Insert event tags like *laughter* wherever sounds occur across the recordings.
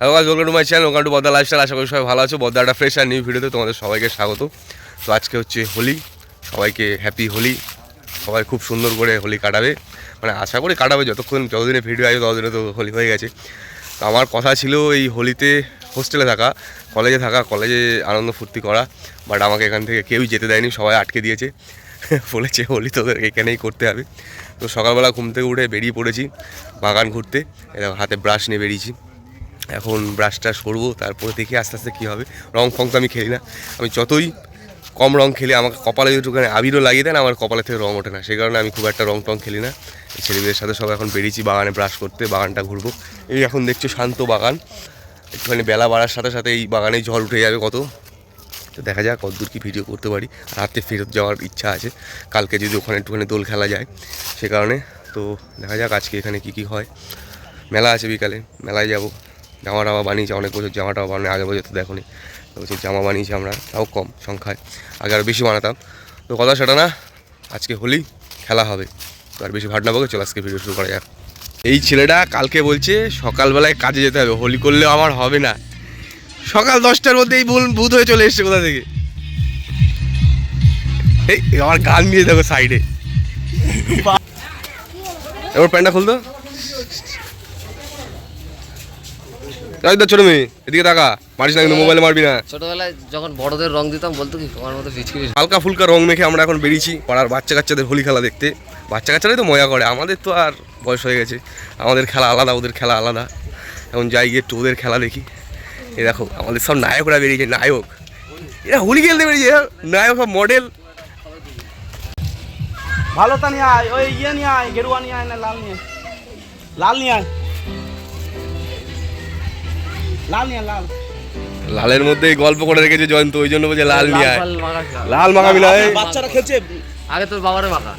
Hello guys welcome to my channel welcome to বদ্দা lifestyle আশা করি সবাই ভালো আছো। বদ্দা একটা ফ্রেশ আর নিউ ভিডিওতে তোমাদের সবাইকে স্বাগত। তো আজকে হচ্ছে হোলি। সবাইকে হ্যাপি হোলি। সবাই খুব সুন্দর করে হোলি কাটাবে। মানে আশা করি কাটাবে যতক্ষণ, যতদিনে ভিডিও আসবে, ততদিনে তো হোলি হয়ে গেছে। তো আমার কথা ছিল এই হোলিতে হোস্টেলে থাকা কলেজে থাকা কলেজে আনন্দ ফুর্তি করা। বাট আমাকে এখান থেকে কেউই যেতে দেয়নি, সবাই আটকে দিয়েছে। *laughs* বলেছে হোলি তোদের এখানেই করতে হবে। তো সকালবেলা ঘুম থেকে উঠে বেরিয়ে পড়েছি বাগান ঘুরতে। হাতে ব্রাশ নিয়ে বেরিয়েছি। এখন ব্রাশ ট্রাশ করব, তারপরে দেখি আস্তে আস্তে কী হবে। রং ফং তো আমি খেলি না। আমি যতই কম রং খেলি, আমাকে কপালে যেটুখানি আবিরও লাগিয়ে দেন, আমার কপালে থেকে রং ওঠে না। সেই কারণে আমি খুব একটা রং টং খেলি না। ছেলেদের সাথে সব এখন বেরিয়েছি বাগানে ব্রাশ করতে, বাগানটা ঘুরবো। এই এখন দেখছ শান্ত বাগান। একটুখানি বেলা বাড়ার সাথে সাথে এই বাগানে জল উঠে যাবে কত। তো দেখা যাক, কতদূর কি ভিডিও করতে পারি। রাতে ফেরত যাওয়ার ইচ্ছা আছে। কালকে যদি ওখানে একটুখানি দোল খেলা যায়, সে কারণে। তো দেখা যাক আজকে এখানে কি কি হয়। মেলা আছে বিকালে, মেলায় যাব। জামা টামা বানিয়েছে, অনেক বছর জামা টামা বানিয়ে আগে বছর তো দেখো নি বছর জামা বানিয়েছি আমরা, তাও কম সংখ্যায়। আগে আরও বেশি বানাতাম। তো কথা সেটা না, আজকে হোলি, খেলা হবে। তো আর বেশি ভাটনা বকে, চলে আজকে ভিডিও শুরু করা যাক। এই ছেলেটা কালকে বলছে, সকালবেলায় কাজে যেতে হবে, হোলি করলেও আমার হবে না। সকাল দশটার মধ্যেই ভুল, ভূত হয়ে চলে এসছে কোথা থেকে? এই আমার গান নিয়ে দেখো সাইডে। এবার প্যান্টটা খুলতো? রাজদা ছোট মেয়ে এদিকে তাকা। মারিস না কিন্তু মোবাইলে মারবি না। ছোটবেলায় যখন বড়দের রং দিতাম বলতো কি আমার মতো ফিচকি হালকা ফুলকা রং মেখে আমরা এখন বেরিয়েছি পাড়ার বাচ্চা কাচ্চাদের হোলি খেলা দেখতে। বাচ্চা কাচ্চারাই তো মজা করে আমাদের তো আর বয়স হয়ে গেছে। আমাদের খেলা আলাদা ওদের খেলা আলাদা। এখন যাই গিয়ে একটু ওদের খেলা দেখি। এই দেখো আমাদের সব নায়করা বেরিয়েছে নায়ক। এরা হোলি খেলতে বেরিয়েছে নায়ক সব মডেল ভালো তা নিয়ে আয় ওই ইয়ে নিয়ে আয় গেরুয়া নিয়ে আয় না লাল নিয়ে লাল নিয়ে আয়। লাল নিয়ে লাল। লালের মধ্যে গল্প করে রেখেছে জয়ন্ত ওই জন্য বলছে লাল নিয়ে আয়। লাল মাখা মাখাবি না বাচ্চারা খেলছে। আগে তোর বাবারে মাখা।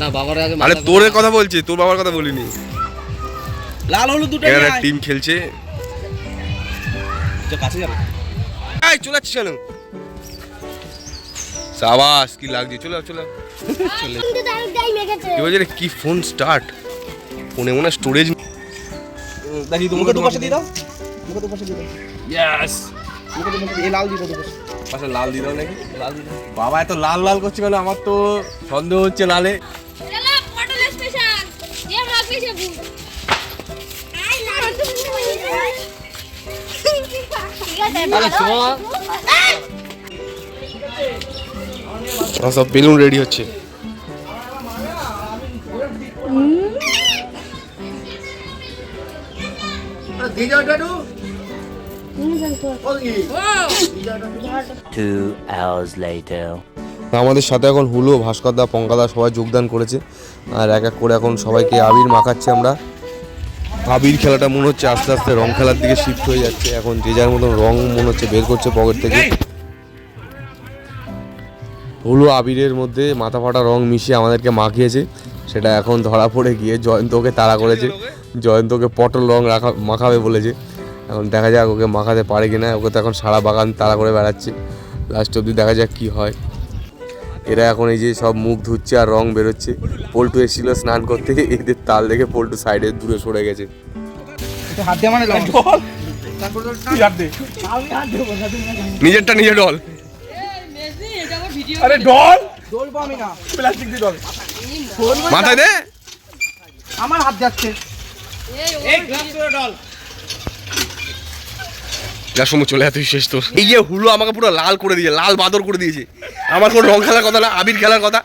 না বাবারে আগে আরে তোর কথা বলছি তোর বাবার কথা বলিনি। লাল হলুদ দুটো এখানে টিম খেলছে। যে কাছে যাবে? এই চলে যাচ্ছিস কেন? সাবাস কি লাগছে? চলে চলে কি বলছে কি ফোন স্টার্ট ফোনে মনে স্টোরেজ দেখি মুখে দুপাশে দিয়ে দাও। মুখে দুপাশে দিয়ে দাও। ইয়েস মুখে দুপাশে দিয়ে- এই লাল দিয়ে দাও দুপাশে। পাশে লাল দিদাও নাকি? লাল দিদাও বাবা এত লাল লাল করছে কেন? আমার তো সন্দেহ হচ্ছে লালে। সব বেলুন রেডি হচ্ছে। আমাদের সাথে এখন হুলো ভাস্করদা পঙ্কাদা সবাই যোগদান করেছে। আর এক এক করে এখন সবাইকে আবির মাখাচ্ছে আমরা। আবির খেলাটা মনে হচ্ছে আস্তে আস্তে রং খেলার দিকে শিফট হয়ে যাচ্ছে। এখন যে যার মতন রং মনে হচ্ছে বের করছে পকেট থেকে। হুলো আবিরের মধ্যে মাথা ফাটা রং মিশিয়ে আমাদেরকে মাখিয়েছে। সেটা এখন ধরা পড়ে গিয়ে জয়ন্তকে তাড়া করেছে। জয়ন্তকে পটল রং রাখা মাখাবে বলেছে। এখন দেখা যাক ওকে মাখাতে পারে কিনা। ওকে তো এখন সারা বাগান তাড়া করে বেড়াচ্ছে। লাস্ট অবধি দেখা যাক কি হয়। এরা এখন এই যে সব মুখ ধুচ্ছে আর রং বেরোচ্ছে। পল্টু এসেছিল স্নান করতে। এদের তাল দেখে পল্টু সাইডে দূরে সরে গেছে। হাত দিয়ে মানে আমি না নিজেরটা নিজে ডল। আরে ডল? ডল পাবি না। প্লাস্টিক দিয়ে ডল। মাথায় দে। আমার হাত যাচ্ছে। সময় চলে এতই শেষ তোর। এই যে হুলো আমাকে পুরো লাল করে দিয়েছে লাল বাদর করে দিয়েছে। আমার কোনো রং খেলার কথা না আবির খেলার কথা।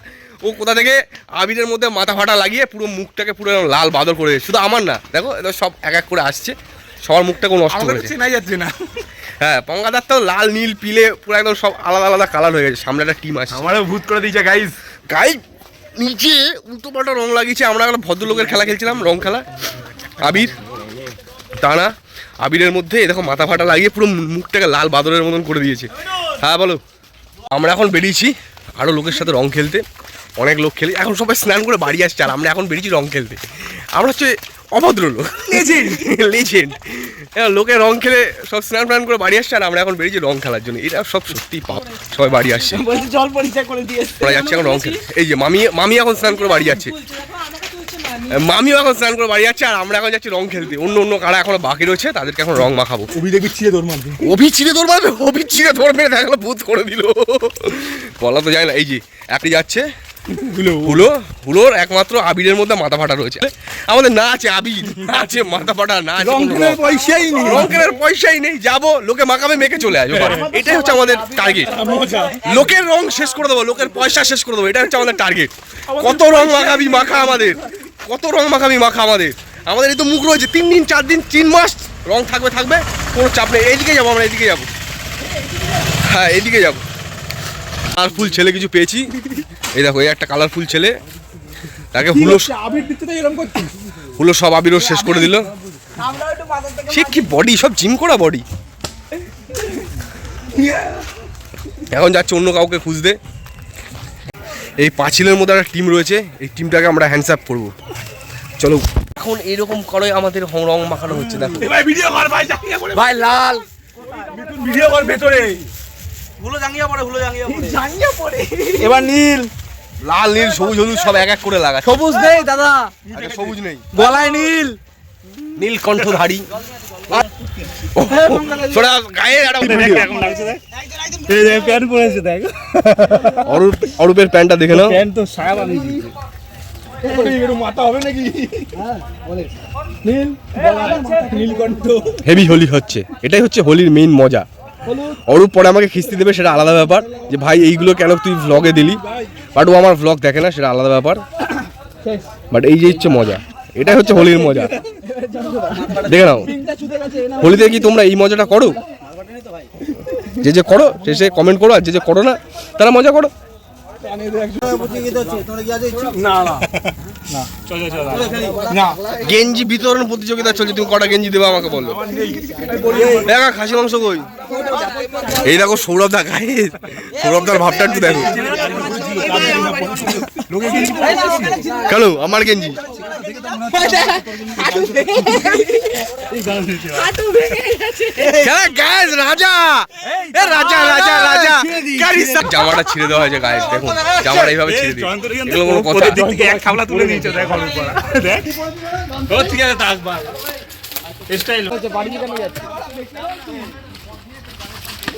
ও কোথা থেকে আবিরের মধ্যে মাথা ফাটা লাগিয়ে পুরো মুখটাকে পুরো লাল বাদর করে দিয়েছে। শুধু আমার না দেখো এদের সব এক এক করে আসছে। সবার মুখটাকে নষ্ট আমাকে তো করেছে চেনাই যাচ্ছে না। হ্যাঁ পঙ্গাদার তো লাল নীল পিলে পুরো একদম সব আলাদা আলাদা কালার হয়ে গেছে। সামনে একটা টিম আছে আমারও ভূত করে দিয়েছে গাইস গাই নিচে উল্টো পাল্টা রং লাগিয়েছে। আমরা একটা ভদ্রলোকের খেলা খেলছিলাম, রং খেলা। আবির, টানা, আবিরের মধ্যে দেখো মাথা ফাটা লাগিয়ে পুরো মুখটাকে লাল বাদরের মতন করে দিয়েছে। হ্যাঁ বলো। আমরা এখন বেরিয়েছি আরও লোকের সাথে রং খেলতে। অনেক লোক খেলি এখন সবাই স্নান করে বাড়ি আসছে আর আমরা এখন বেরিয়েছি রং খেলতে। আমরা হচ্ছে অভদ্র লোক। লেজেন্ড লেজেন্ড লোকে রং খেলে সব স্নান ফ্নান করে বাড়ি আসছে আর আমরা এখন বেরিয়েছি রং খেলার জন্য। এটা সব সত্যি পাপ সবাই বাড়ি আসছে। জল পরিচয় করে দিয়ে যাচ্ছি এখন রং খেলে। এই যে মামি মামি এখন স্নান করে বাড়ি যাচ্ছে। মামিও এখন স্নান করে বাড়ি যাচ্ছে আর আমরা এখন যাচ্ছি রং খেলতে। অন্য অন্য কারা এখনও বাকি রয়েছে তাদেরকে এখন রং মাখাবো। অভি দেখবি ছিঁড়ে তোর মারবে। অভি চিড়ে দৌড় মারবে? অভি চিড়ে দৌড় মেরে দেখা গেলো ভূত করে দিল। বলা তো যায় না এই যে একটি যাচ্ছে। হুলো হুলোর একমাত্র আবিরের মধ্যে মাথা ফাটা রয়েছে। আমাদের না আছে আবির না আছে মাথা ফাটা না আছে কোনো পয়সাই নেই। রং কেনার পয়সাই নেই যাব লোকে মাখাবে মেখে চলে আসব। এটাই হচ্ছে আমাদের টার্গেট লোকের রং শেষ করে দেবো লোকের পয়সা শেষ করে দেবো এটা হচ্ছে আমাদের টার্গেট কত রং মাখাবি মাখা আমাদের। কত রং মাখাবি মাখা আমাদের। আমাদের এই তো মুখ রয়েছে তিন দিন চার দিন তিন মাস রং থাকবে থাকবে কোনো চাপ নেই। এইদিকে যাব আমরা এদিকে যাব। হ্যাঁ এদিকে যাব। কালারফুল ছেলে কিছু পেয়েছি। এই দেখো এই একটা কালারফুল ছেলে তাকে হুলো হুলো সব আবিরও শেষ করে দিল। সে কি বডি সব জিম করা বডি এখন যাচ্ছে অন্য কাউকে খুঁজতে। এই পাঁচিলের মধ্যে একটা টিম রয়েছে এই টিমটাকে আমরা হ্যান্ডস আপ করব। চলো। এখন এরকম করে আমাদের রং মাখানো হচ্ছে দেখো। ভাই ভিডিও কর ভাই জাঙ্গিয়া ভাই লাল। ভিডিও কর ভেতরে। হুলো জাঙ্গিয়া পড়ে হুলো জাঙ্গিয়া পড়ে। জাঙ্গিয়া পড়ে। এবার নীল। লাল নীল সবুজ হলুদ সব এক এক করে লাগা সবুজ নেই দাদা। সবুজ নেই। গলায় নীল। নীল কণ্ঠধারী অরূপের প্যান্টটা দেখে নাও। প্যান্ট তো সায়া বানিয়ে দিয়েছে একটু মাথা হবে নাকি? নীল নীলকণ্ঠ হেভি হোলি হচ্ছে। এটাই হচ্ছে হোলির মেইন মজা। অরূপ পরে আমাকে খিস্তি দেবে সেটা আলাদা ব্যাপার। যে ভাই এইগুলো কেন তুই ভ্লগে দিলি? বাট ও আমার ভ্লগ দেখে না সেটা আলাদা ব্যাপার। বাট এই যে হচ্ছে মজা। এটাই হচ্ছে হোলির মজা। দেখে নাও। হোলিতে কি তোমরা এই মজাটা করো? যে যে করো সে সে কমেন্ট করো আর যে যে করো না তারা মজা করো। গেঞ্জি বিতরণ প্রতিযোগিতা চলছে তুমি কটা গেঞ্জি দেবে আমাকে বলো? দেখা খাসি মাংস কই? এই দেখো সৌরভ দা গায়ে সৌরভ দার ভাবটা একটু দেখো। কেন আমার গেঞ্জি। গায়ে রাজা। এ রাজা রাজা রাজা। গাড়ি জামাটা ছিঁড়ে দেওয়া হয়েছে গায়ে দেখুন। জামাটা এইভাবে ছিঁড়ে দিই এগুলো কোনো কথা এক খাবলা তুলে নিয়েছে দেখ হবে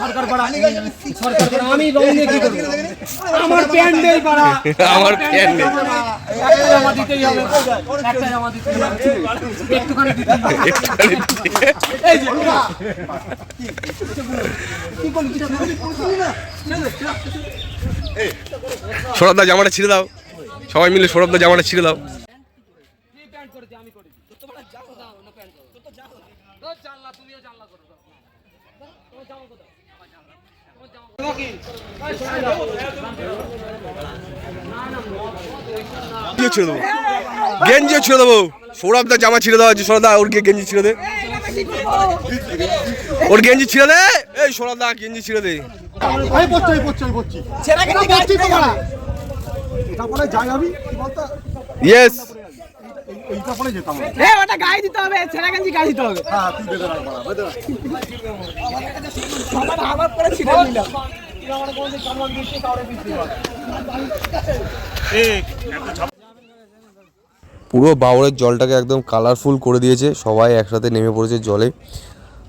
সরকার করা আমি রং নিয়ে কি করব আমার প্যান্ডেল পাড়া আমার প্যান নেই একটা জামা দিতেই হবে একটা জামা দিতেই হবে একটুখানি দিতেই হবে একটুখানি দিতে। সৌরভদা জামাটা ছিঁড়ে দাও সবাই মিলে সৌরভদা জামাটা ছিঁড়ে দাও ছিঁড়ে দেবো। গেঞ্জিও ছিঁড়ে দেবো। সৌরভদা জামা ছিঁড়ে দেওয়া হচ্ছে সৌরভদা ওর গেঞ্জি ছিঁড়ে দে। ওর গেঞ্জি ছিঁড়ে দে। এই গেঞ্জি ছিঁড়ে দে। আমি পড়ছি আমি পড়ছি আমি পড়ছি। ছেড়ে গেছি পড়ছি তো মারা যাই আমি কি বলতো? ইয়েস এ ওটা গায়ে দিতে হবে ছেঁড়া গেঞ্জি গায়ে দিতে হবে। হ্যাঁ করে ছিঁড়ে নিলাম। পুরো বাউরের জলটাকে একদম কালারফুল করে দিয়েছে সবাই একসাথে নেমে পড়েছে জলে।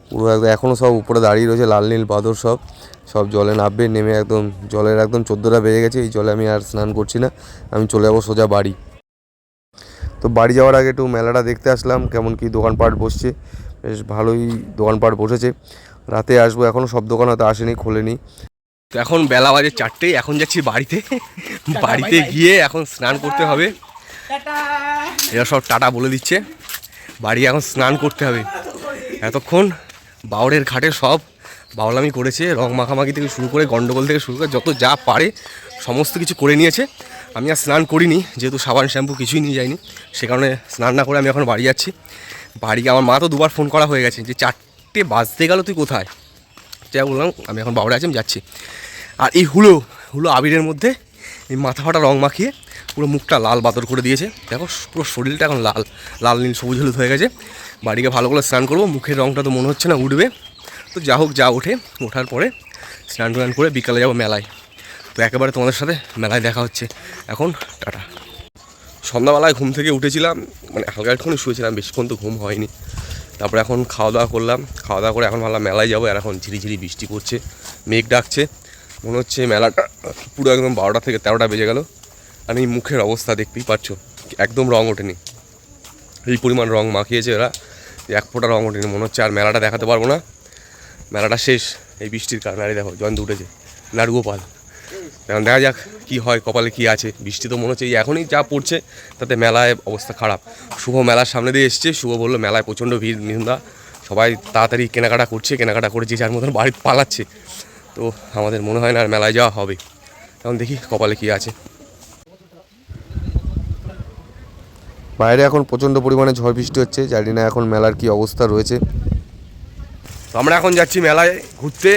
পুরো একদম এখনও সব উপরে দাঁড়িয়ে রয়েছে লাল নীল বাদর সব। সব জলে নামবে নেমে একদম জলের একদম চোদ্দোটা বেজে গেছে এই জলে আমি আর স্নান করছি না। আমি চলে যাব সোজা বাড়ি। তো বাড়ি যাওয়ার আগে একটু মেলাটা দেখতে আসলাম কেমন কি দোকানপাট বসছে। বেশ ভালোই দোকানপাট বসেছে। রাতে আসব এখনও সব দোকান হয়তো আসেনি খোলেনি। তো এখন বেলা বাজে চারটে এখন যাচ্ছি বাড়িতে। বাড়িতে গিয়ে এখন স্নান করতে হবে। এরা সব টাটা বলে দিচ্ছে। বাড়ি এখন স্নান করতে হবে। এতক্ষণ বাউরের ঘাটে সব বাউলামি করেছে রং মাখামাখি থেকে শুরু করে গন্ডগোল থেকে শুরু করে যত যা পারে সমস্ত কিছু করে নিয়েছে। আমি আর স্নান করিনি, যেহেতু সাবান, শ্যাম্পু কিছুই নিয়ে যাইনি, সে কারণে স্নান না করে আমি এখন বাড়ি যাচ্ছি। বাড়ি আমার মা তো দুবার ফোন করা হয়ে গেছে যে, চারটে বাজতে গেল, তুই কোথায়? যা বললাম, আমি এখন বাবুরে আছি আমি যাচ্ছি। আর এই হুলো হুলো আবিরের মধ্যে এই মাথা ফাটা রং মাখিয়ে পুরো মুখটা লাল বাতর করে দিয়েছে। দেখো, পুরো শরীরটা এখন লাল লাল নীল, সবুজ, হলুদ হয়ে গেছে। বাড়িকে ভালো করে স্নান করব, মুখের রংটা তো মনে হচ্ছে না, উঠবে। তো যা হোক, যা ওঠে, ওঠার পরে স্নান টান করে বিকালে যাব মেলায়। তো একেবারে তোমাদের সাথে মেলায় দেখা হচ্ছে। এখন টাটা। সন্ধ্যাবেলায় ঘুম থেকে উঠেছিলাম মানে হালকা একটুখানি শুয়েছিলাম, বেশিক্ষণ তো ঘুম হয়নি। তারপরে এখন খাওয়া দাওয়া করলাম খাওয়া দাওয়া করে এখন ভাবলাম মেলায় যাব, আর এখন ঝিরিঝিরি বৃষ্টি পড়ছে, মেঘ ডাকছে। মনে হচ্ছে মেলাটা পুরো একদম বারোটা থেকে তেরোটা বেজে গেল। আর এই মুখের অবস্থা দেখতেই পাচ্ছ, একদম রং ওঠেনি। এই পরিমাণ রং মাখিয়েছে ওরা এক ফোঁটা রং ওঠেনি। মনে হচ্ছে আর মেলাটা দেখাতে পারব না। মেলাটা শেষ, এই বৃষ্টির কারণে। আরে দেখো, জয়ন্ত উঠেছে নাড়ুগোপাল এখন দেখা যাক কি হয় কপালে কি আছে। বৃষ্টি তো মনে হচ্ছে এই এখনই যা পড়ছে তাতে মেলায় অবস্থা খারাপ। শুভ মেলার সামনে দিয়ে এসছে শুভ বলল মেলায় প্রচণ্ড ভিড় নিন্দা সবাই তাড়াতাড়ি কেনাকাটা করছে কেনাকাটা করে যে যার মতন বাড়ি পালাচ্ছে। তো আমাদের মনে হয় না আর মেলায় যাওয়া হবে। এখন দেখি কপালে কি আছে। বাইরে এখন প্রচণ্ড পরিমাণে ঝড় বৃষ্টি হচ্ছে জানি না এখন মেলার কি অবস্থা রয়েছে। তো আমরা এখন যাচ্ছি মেলায় ঘুরতে।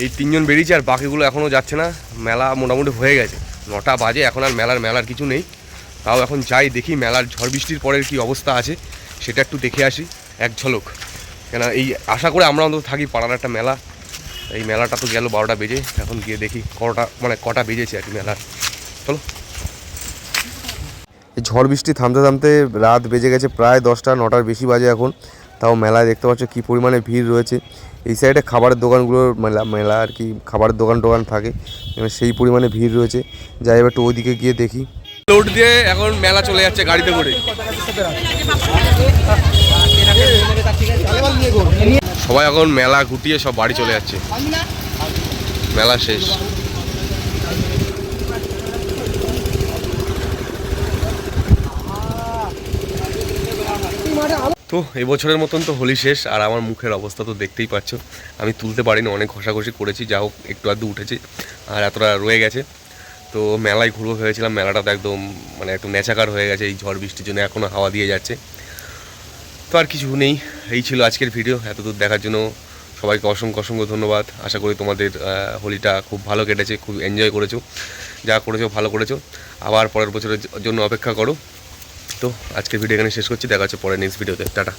এই তিনজন বেরিয়েছে আর বাকিগুলো এখনও যাচ্ছে না। মেলা মোটামুটি হয়ে গেছে। নটা বাজে, এখন আর মেলার মেলার কিছু নেই। তাও এখন যাই দেখি, মেলার ঝড় বৃষ্টির পরের কি অবস্থা আছে, সেটা একটু দেখে আসি, এক ঝলক। কেন এই আশা করে আমরা অন্তত থাকি, পাড়ার একটা মেলা। এই মেলাটা তো গেল বারোটা বেজে, এখন গিয়ে দেখি কটা মানে কটা বেজেছে আর কি মেলার। চলো। এই ঝড় বৃষ্টি থামতে থামতে রাত বেজে গেছে, প্রায় দশটা, নটার বেশি বাজে এখন। তাও মেলায় দেখতে পাচ্ছ কী পরিমাণে ভিড় রয়েছে। এই সাইডে খাবারের দোকানগুলোর মেলা মেলা আর কি, খাবারের দোকান টোকান থাকে সেই পরিমাণে ভিড় রয়েছে। যাই এবার একটু ওইদিকে গিয়ে দেখি। লোড দিয়ে এখন মেলা চলে যাচ্ছে গাড়িতে করে। সবাই এখন মেলা ঘুটিয়ে সব বাড়ি চলে যাচ্ছে। মেলা শেষ। তো এবছরের মতন তো হোলি শেষ, আর আমার মুখের অবস্থা তো দেখতেই পাচ্ছ। আমি তুলতে পারিনি, অনেক ঘষাঘষি করেছি, যা হোক, একটু আধটু উঠেছে, আর এতটা রয়ে গেছে। তো মেলায় ঘুরবো ভেবেছিলাম, মেলাটা তো একদম মানে একটু নেচাকার হয়ে গেছে, এই ঝড় বৃষ্টির জন্য এখনও হাওয়া দিয়ে যাচ্ছে। তো আর কিছু নেই, এই ছিল আজকের ভিডিও, এতদূর দেখার জন্য সবাইকে অসংখ্য অসংখ্য ধন্যবাদ। আশা করি তোমাদের হোলিটা খুব ভালো কেটেছে, খুব এনজয় করেছ, যা করেছ ভালো করেছ। আবার পরের বছরের জন্য অপেক্ষা করো। তো আজকের ভিডিও এখানে শেষ করছি। দেখা হচ্ছে পরে নেক্সট ভিডিওতে টাটা।